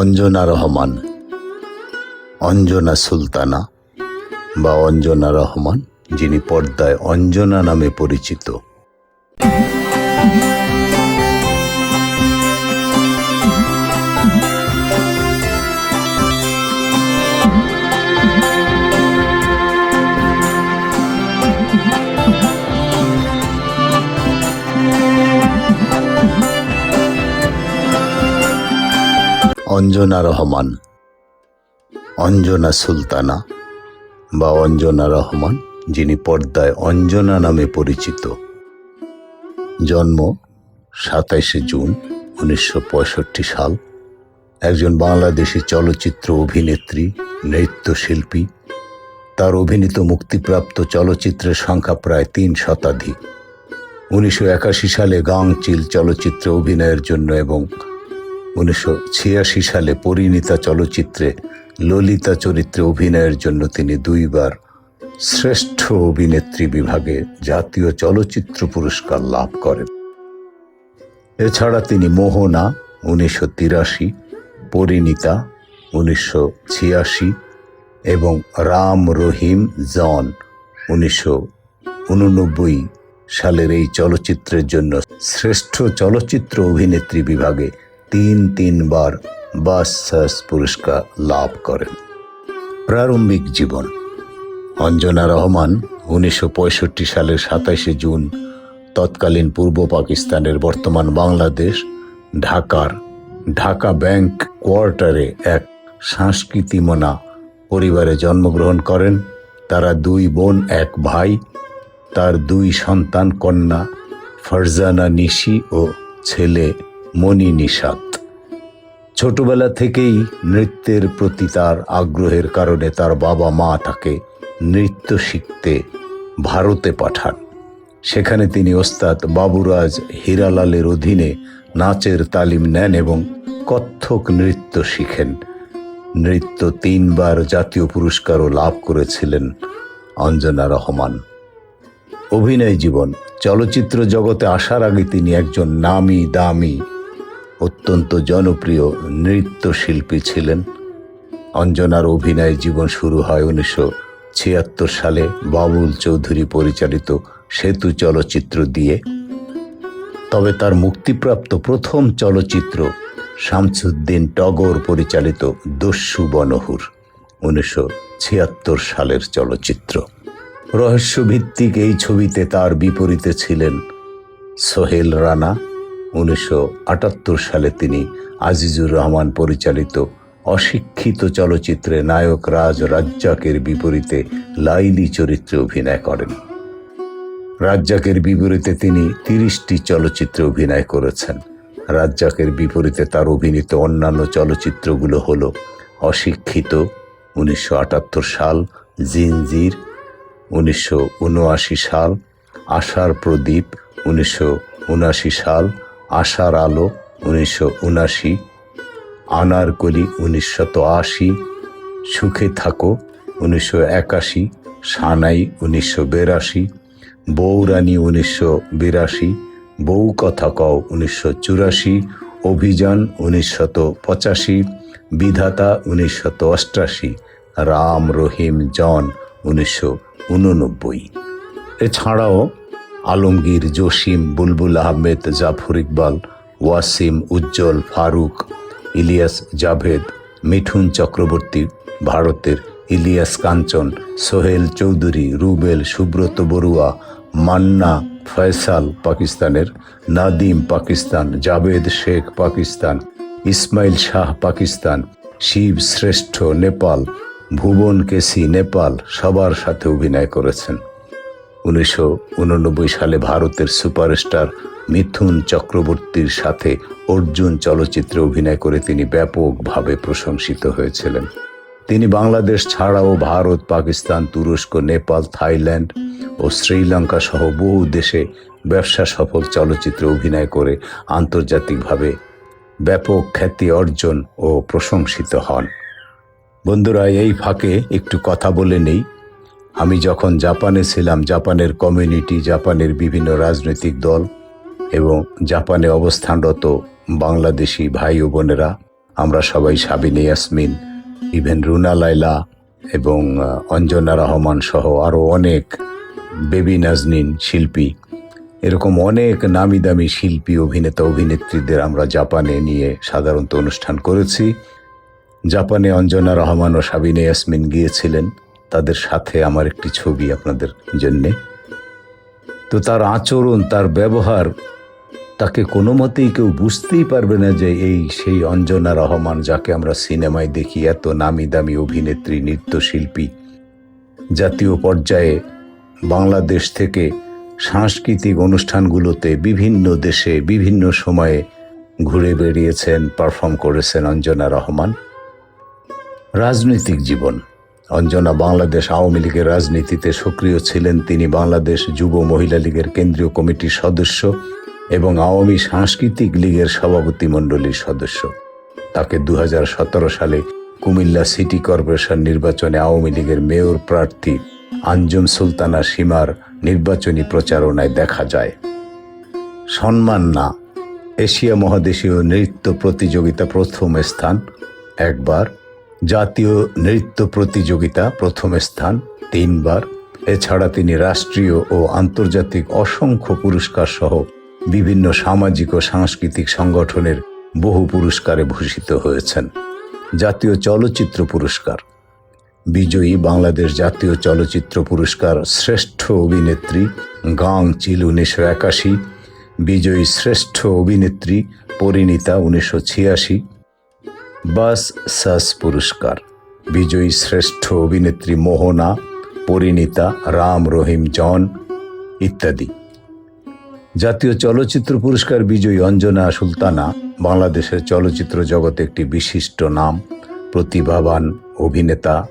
অঞ্জনা রহমান। অঞ্জনা সুলতানা বা অঞ্জনা রহমান যিনি পর্দায় অঞ্জনা নামে পরিচিত। অঞ্জনা রহমান। অঞ্জনা সুলতানা বা অঞ্জনা রহমান, যিনি পর্দায় অঞ্জনা নামে পরিচিত। জন্ম সাতাইশে জুন উনিশশো পঁয়ষট্টি সাল। একজন বাংলাদেশি চলচ্চিত্র অভিনেত্রী, নৃত্যশিল্পী। তার অভিনীত মুক্তিপ্রাপ্ত চলচ্চিত্রের সংখ্যা প্রায় তিন শতাধিক। উনিশশো একাশি সালে গাং চিল চলচ্চিত্রে অভিনয়ের জন্য এবং উনিশশো ছিয়াশি সালে পরিণীতা চলচ্চিত্রে ললিতা চরিত্রে অভিনয়ের জন্য তিনি দুইবার শ্রেষ্ঠ অভিনেত্রী বিভাগে জাতীয় চলচ্চিত্র পুরস্কার লাভ করেন। এছাড়া তিনি মোহনা উনিশশো তিরাশি, পরিণীতা উনিশশো ছিয়াশি এবং রাম রহিম জন উনিশশো উননব্বই সালের এই চলচ্চিত্রের জন্য শ্রেষ্ঠ চলচ্চিত্র অভিনেত্রী বিভাগে তিন তিনবার বাসাস পুরস্কার লাভ করেন। প্রারম্ভিক জীবন, অঞ্জনা রহমান উনিশশো পঁয়ষট্টি সালের সাতাশে জুন, তৎকালীন পূর্ব পাকিস্তানের বর্তমান বাংলাদেশ, ঢাকার ঢাকা ব্যাংক কোয়ার্টারে এক সংস্কৃতিমনা পরিবারে জন্মগ্রহণ করেন। তারা দুই বোন, এক ভাই। তার দুই সন্তান কন্যা ফারজানা নিশি ও ছেলে মণি নিষাদ ছোটবেলা থেকেই নৃত্যের প্রতি তার আগ্রহের কারণে তার বাবা মা তাকে নৃত্য শিখতে ভারতে পাঠান। সেখানে তিনি ওস্তাদ বাবুরাজ হীরালালের অধীনে নাচের তালিম নেন এবং কত্থক নৃত্য শিখেন। নৃত্য তিনবার জাতীয় পুরস্কারও লাভ করেছিলেন অঞ্জনা রহমান। অভিনয় জীবন, চলচ্চিত্র জগতে আসার আগে তিনি একজন নামি দামি অত্যন্ত জনপ্রিয় নৃত্যশিল্পী ছিলেন। অঞ্জনার অভিনয় জীবন শুরু হয় উনিশশো ছিয়াত্তর সালে বাবুল চৌধুরী পরিচালিত সেতু চলচ্চিত্র দিয়ে। তবে তার মুক্তিপ্রাপ্ত প্রথম চলচ্চিত্র শামসুদ্দিন টগর পরিচালিত দস্যু বনহুর উনিশশো ছিয়াত্তর সালের চলচ্চিত্র। রহস্যভিত্তিক এই ছবিতে তার বিপরীতে ছিলেন সোহেল রানা উনিশশো আটাত্তর সালে তিনি আজিজুর রহমান পরিচালিত অশিক্ষিত চলচ্চিত্রে নায়ক রাজ রাজ্জাকের বিপরীতে লাইলি চরিত্রে অভিনয় করেন। রাজ্জাকের বিপরীতে তিনি তিরিশটি চলচ্চিত্রে অভিনয় করেছেন। রাজ্জাকের বিপরীতে তার অভিনীত অন্যান্য চলচ্চিত্রগুলো হল অশিক্ষিত উনিশশো আটাত্তর সাল, জিনজির উনিশশো উনআশি সাল, আশার প্রদীপ উনিশশো উনআশি সাল আশার আলো উনিশশো উনআশি আনারকলি উনিশশত আশি, সুখে থাকো উনিশশো একাশি, সানাই উনিশশো বিরাশি, বৌরানী উনিশশো বিরাশি বউ কথা কও উনিশশো চুরাশি, অভিযান উনিশশত পঁচাশি, বিধাতা উনিশশত অষ্টাশি, রাম রহিম জন উনিশশো উননব্বই। এছাড়াও আলমগীর, জসিম, বুলবুল আহমেদ, জাফর ইকবাল, ওয়াসিম, উজ্জ্বল, ফারুক, ইলিয়াস জাভেদ, মিঠুন চক্রবর্তী, ভারতের ইলিয়াস কাঞ্চন, সোহেল চৌধুরী, রুবেল, সুব্রত বড়ুয়া, মান্না ফয়সাল, পাকিস্তানের, নাদিম, পাকিস্তান, জাভেদ শেখ, পাকিস্তান, ইসমাইল শাহ, পাকিস্তান, শিব শ্রেষ্ঠ, নেপাল, ভুবন কেসি, নেপাল, সবার সাথে অভিনয় করেছেন। উনিশশো উননব্বই সালে ভারতের সুপারস্টার মিথুন চক্রবর্তীর সাথে অর্জুন চলচ্চিত্রে অভিনয় করে তিনি ব্যাপকভাবে প্রশংসিত হয়েছিলেন। তিনি বাংলাদেশ ছাড়াও ভারত, পাকিস্তান, তুরস্ক, নেপাল, থাইল্যান্ড ও শ্রীলঙ্কা সহ বহু দেশে ব্যবসা সফল চলচ্চিত্রে অভিনয় করে আন্তর্জাতিকভাবে ব্যাপক খ্যাতি অর্জন ও প্রশংসিত হন। বন্ধুরা, এই ফাঁকে একটু কথা বলে নেই। আমি যখন জাপানে ছিলাম, জাপানের কমিউনিটি, জাপানের বিভিন্ন রাজনৈতিক দল এবং জাপানে অবস্থানরত বাংলাদেশি ভাই ও বোনেরা, আমরা সবাই সাবিনে ইয়াসমিন, ইভেন রুনা লাইলা এবং অঞ্জনা রহমান সহ আরও অনেক বেবি নাজনিন শিল্পী। এরকম অনেক নামি দামি শিল্পী, অভিনেতা, অভিনেত্রীদের আমরা জাপানে নিয়ে সাধারণত অনুষ্ঠান করেছি। জাপানে অঞ্জনা রহমান ও সাবিনে ইয়াসমিন গিয়েছিলেন। তাদের সাথে আমার একটি ছবি আপনাদের জন্যে। তো তার আচরণ, তার ব্যবহার, তাকে কোনো মতেই কেউ বুঝতেই পারবে না যে এই সেই অঞ্জনা রহমান যাকে আমরা সিনেমায় দেখি, এত নামি দামি অভিনেত্রী, নৃত্যশিল্পী, জাতীয় পর্যায়ে বাংলাদেশ থেকে সাংস্কৃতিক অনুষ্ঠানগুলোতে বিভিন্ন দেশে, বিভিন্ন সময়ে ঘুরে বেড়িয়েছেন, পারফর্ম করেছেন অঞ্জনা রহমান। রাজনৈতিক জীবন। অঞ্জনা বাংলাদেশ আওয়ামী লীগের রাজনীতিতে সক্রিয় ছিলেন তিনি বাংলাদেশ যুব মহিলা লীগের কেন্দ্রীয় কমিটির সদস্য এবং আওয়ামী সাংস্কৃতিক লীগের সভাপতি মণ্ডলীর সদস্য। তাকে দু হাজার সতেরো সালে কুমিল্লা সিটি কর্পোরেশন নির্বাচনে আওয়ামী লীগের মেয়র প্রার্থী আঞ্জুম সুলতানা সীমার নির্বাচনী প্রচারণায় দেখা যায়। সম্মান না। এশিয়া মহাদেশীয় নৃত্য প্রতিযোগিতা প্রথম স্থান। একবার জাতীয় নৃত্য প্রতিযোগিতা প্রথম স্থান তিনবার। এছাড়া তিনি রাষ্ট্রীয় ও আন্তর্জাতিক অসংখ্য পুরস্কার সহ বিভিন্ন সামাজিক ও সাংস্কৃতিক সংগঠনের বহু পুরস্কারে ভূষিত হয়েছেন। জাতীয় চলচ্চিত্র পুরস্কার। বিজয়ী বাংলাদেশ জাতীয় চলচ্চিত্র পুরস্কার শ্রেষ্ঠ অভিনেত্রী গাং চিল উনিশশো একাশি, বিজয়ী শ্রেষ্ঠ অভিনেত্রী পরিণীতা উনিশশো ছিয়াশি বাস সাস পুরস্কার। বিজয়ী শ্রেষ্ঠ অভিনেত্রী মোহনা, পরিণীতা, রাম, রহিম, জন ইত্যাদি। জাতীয় চলচ্চিত্র পুরস্কার বিজয়ী অঞ্জনা সুলতানা, বাংলাদেশের চলচ্চিত্র জগতে একটি বিশিষ্ট নাম, প্রতিভাবান অভিনেতা,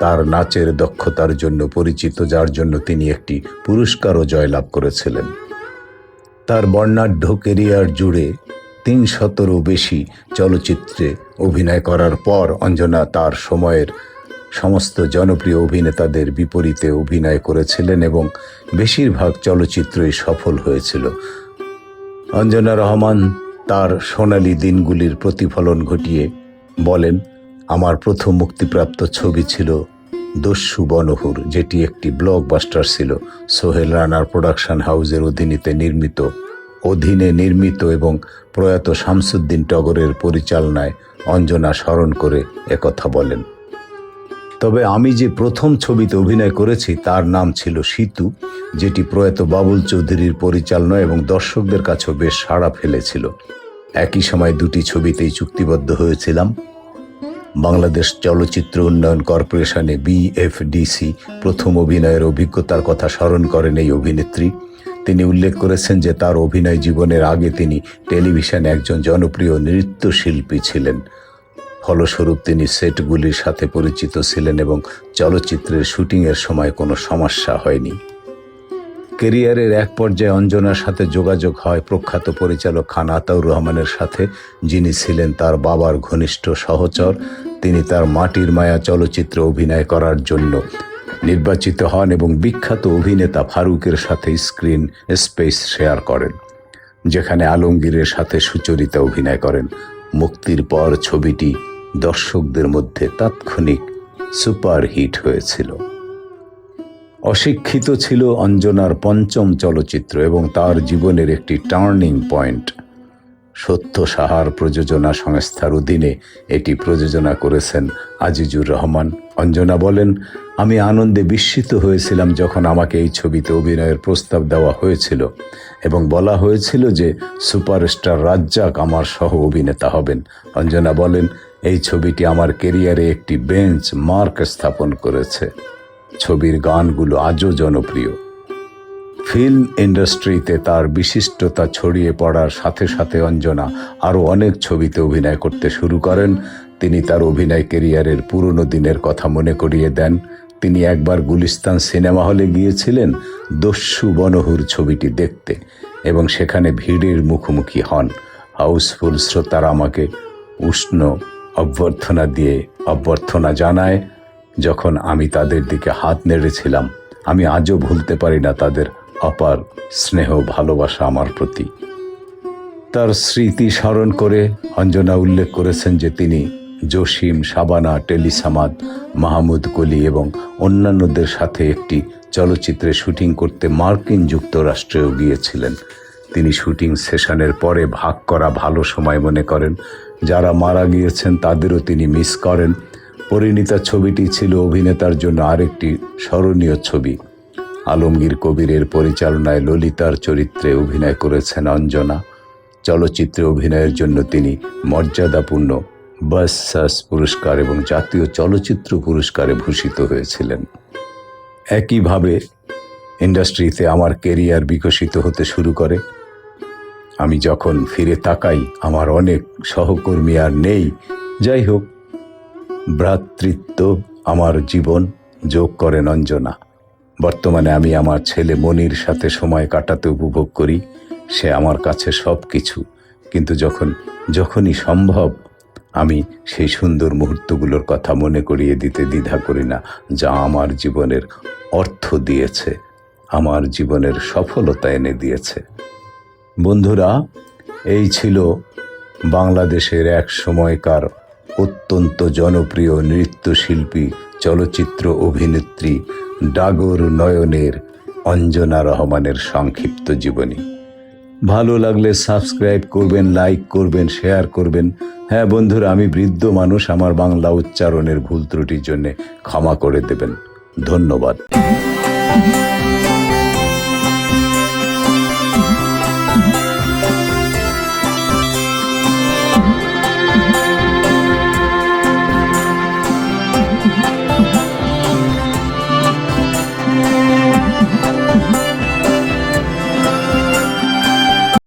তার নাচের দক্ষতার জন্য পরিচিত, যার জন্য তিনি একটি পুরস্কারও জয়লাভ করেছিলেন। তার বর্ণাঢ্য কেরিয়ার জুড়ে তিন শতরও বেশি চলচ্চিত্রে অভিনয় করার পর অঞ্জনা তার সময়ের সমস্ত জনপ্রিয় অভিনেতাদের বিপরীতে অভিনয় করেছিলেন এবং বেশিরভাগ চলচ্চিত্রই সফল হয়েছিল। অঞ্জনা রহমান তার সোনালী দিনগুলির প্রতিফলন ঘটিয়ে বলেন, আমার প্রথম মুক্তিপ্রাপ্ত ছবি ছিল দস্যু বনহুর, যেটি একটি ব্লকবাস্টার ছিল। সোহেল রানার প্রোডাকশন হাউসের অধীনেতে নির্মিত অধীনে নির্মিত এবং প্রয়াত শামসুদ্দিন টগরের পরিচালনায় অঞ্জনা স্মরণ করে একথা বলেন। তবে আমি যে প্রথম ছবিতে অভিনয় করেছি, তার নাম ছিল সীতু, যেটি প্রয়াত বাবুল চৌধুরীর পরিচালনা এবং দর্শকদের কাছেও বেশ সাড়া ফেলেছিল। একই সময় দুটি ছবিতেই চুক্তিবদ্ধ হয়েছিলাম। বাংলাদেশ চলচ্চিত্র উন্নয়ন কর্পোরেশনে বিএফডিসি প্রথম অভিনয়ের অভিজ্ঞতার কথা স্মরণ করেন এই অভিনেত্রী। তিনি উল্লেখ করেছেন যে তার অভিনয় জীবনের আগে তিনি টেলিভিশনে একজন জনপ্রিয় নৃত্যশিল্পী ছিলেন। ফলস্বরূপ তিনি সেটগুলির সাথে পরিচিত ছিলেন এবং চলচ্চিত্রের শুটিংয়ের সময় কোনো সমস্যা হয়নি। কেরিয়ারের এক পর্যায়ে অঞ্জনার সাথে যোগাযোগ হয়। প্রখ্যাত পরিচালক খান আতাউর রহমানের সাথে, যিনি ছিলেন তার বাবার ঘনিষ্ঠ সহচর, তিনি তার মাটির মায়া চলচ্চিত্রে অভিনয় করার জন্য নির্বাচিত হন এবং বিখ্যাত অভিনেতা ফারুকের সাথে স্ক্রিন স্পেস শেয়ার করেন, যেখানে আলমগীরের সাথে সুচরিতা অভিনয় করেন। মুক্তির পর ছবিটি দর্শকদের মধ্যে তাৎক্ষণিক সুপারহিট হয়েছিল। অশিক্ষিত ছিল অঞ্জনার পঞ্চম চলচ্চিত্র এবং তার জীবনের একটি টার্নিং পয়েন্ট। সত্য সাহার প্রযোজনা সংস্থার অধীনে এটি প্রযোজনা করেছেন আজিজুর রহমান। অঞ্জনা বলেন, আমি আনন্দে বিস্মিত হয়েছিলাম যখন আমাকে এই ছবিতে অভিনয়ের প্রস্তাব দেওয়া হয়েছিল এবং বলা হয়েছিল যে সুপারস্টার রাজ্জাক আমার সহ অভিনেতা হবেন। অঞ্জনা বলেন, এই ছবিটি আমার কেরিয়ারে একটি বেঞ্চ মার্ক স্থাপন করেছে। ছবির গানগুলো আজও জনপ্রিয়। ফিল্ম ইন্ডাস্ট্রিতে তার বিশিষ্টতা ছড়িয়ে পড়ার সাথে সাথে অঞ্জনা আরও অনেক ছবিতে অভিনয় করতে শুরু করেন। তিনি তার অভিনয় কেরিয়ারের পুরনো দিনের কথা মনে করিয়ে দেন। তিনি একবার গুলিস্তান সিনেমা হলে গিয়েছিলেন দস্যু বনহুর ছবিটি দেখতে এবং সেখানে ভিড়ের মুখোমুখি হন। হাউসফুল শ্রোতারা আমাকে উষ্ণ অভ্যর্থনা দিয়ে অভ্যর্থনা জানায়, যখন আমি তাদের দিকে হাত নেড়েছিলাম, আমি আজও ভুলতে পারি না তাদের অপার স্নেহ ভালোবাসা আমার প্রতি। তার স্মৃতি স্মরণ করে অঞ্জনা উল্লেখ করেছেন যে তিনি জসিম, শাবানা, টেলিসামাদ, মাহমুদ কলি এবং অন্যান্যদের সাথে একটি চলচ্চিত্রে শুটিং করতে মার্কিন যুক্তরাষ্ট্রেও গিয়েছিলেন। তিনি শুটিং সেশনের পরে ভাগ করা ভালো সময় মনে করেন। যারা মারা গিয়েছেন তাদেরও তিনি মিস করেন। পরিণীতা ছবিটি ছিল অভিনেতার জন্য আরেকটি স্মরণীয় ছবি। আলমগীর কবিরের পরিচালনায় ললিতার চরিত্রে অভিনয় করেছেন অঞ্জনা। চলচ্চিত্রে অভিনয়ের জন্য তিনি মর্যাদাপূর্ণ বাসাস পুরস্কার এবং জাতীয় চলচ্চিত্র পুরস্কারে ভূষিত হয়েছিলেন। একইভাবে ইন্ডাস্ট্রিতে আমার কেরিয়ার বিকশিত হতে শুরু করে। আমি যখন ফিরে তাকাই, আমার অনেক সহকর্মী আর নেই। যাই হোক, ভ্রাতৃত্ব আমার জীবন যোগ করেন অঞ্জনা। বর্তমানে আমি আমার ছেলে মনির সাথে সময় কাটাতে উপভোগ করি, সে আমার কাছে সব কিছু কিন্তু যখন, যখনই সম্ভব, আমি সেই সুন্দর মুহূর্তগুলোর কথা মনে করিয়ে দিতে দ্বিধা করি না, যা আমার জীবনের অর্থ দিয়েছে, আমার জীবনের সফলতা এনে দিয়েছে। বন্ধুরা, এই ছিল বাংলাদেশের এক সময়কার অত্যন্ত জনপ্রিয় নৃত্যশিল্পী, চলচ্চিত্র অভিনেত্রী ডাগর নয়নের অঞ্জনা রহমানের সংক্ষিপ্ত জীবনী। ভালো লাগলে সাবস্ক্রাইব করবেন, লাইক করবেন, শেয়ার করবেন। হ্যাঁ বন্ধুরা, আমি বৃদ্ধ মানুষ, আমার বাংলা উচ্চারণের ভুল ত্রুটির জন্য ক্ষমা করে দেবেন। ধন্যবাদ।